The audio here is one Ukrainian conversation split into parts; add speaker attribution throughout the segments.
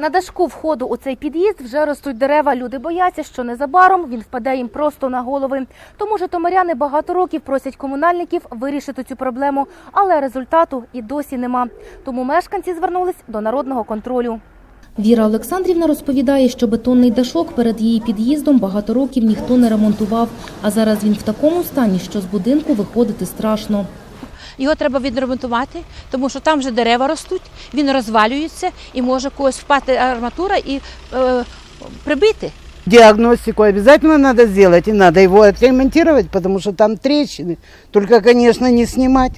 Speaker 1: На дашку входу у цей під'їзд вже ростуть дерева. Люди бояться, що незабаром він впаде їм просто на голови. Тому житомиряни багато років просять комунальників вирішити цю проблему, але результату і досі нема. Тому мешканці звернулись до народного контролю. Віра Олександрівна розповідає, що бетонний дашок перед її під'їздом багато років ніхто не ремонтував, а зараз він в такому стані, що з будинку виходити страшно.
Speaker 2: Його треба відремонтувати, тому що там вже дерева ростуть, він розвалюється і може когось впасти арматура і е, прибити.
Speaker 3: Диагностику обязательно надо сделать, и надо его отремонтировать, потому что там трещины. Только, конечно, не снимать.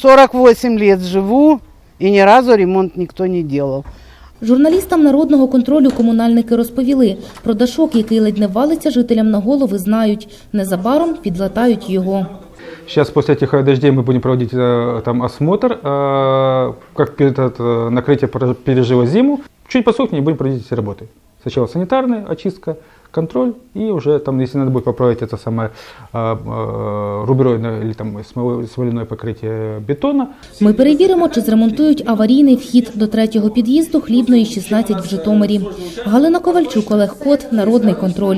Speaker 3: 48 лет живу, и ни разу ремонт никто не делал.
Speaker 1: Журналістам народного контролю комунальники розповіли про дашок, який ледь не валиться жителям на голови, знають. Незабаром підлатають його.
Speaker 4: Сейчас после этих э, дождей мы будем проводить э, там осмотр, э, как перед- это накрытие пер- пережило зиму. Чуть посохнет, и будем проводить эти работы. Сначала санитарная очистка, контроль, и уже там, если надо будет поправить это самое э, э, рубероидное или там смоло- смоляное покрытие бетона,
Speaker 1: Ми перевіримо, чи зремонтують аварійний вхід до третього під'їзду хлібної 16 в Житомирі. Галина Ковальчук, Олег Кот, Народний контроль.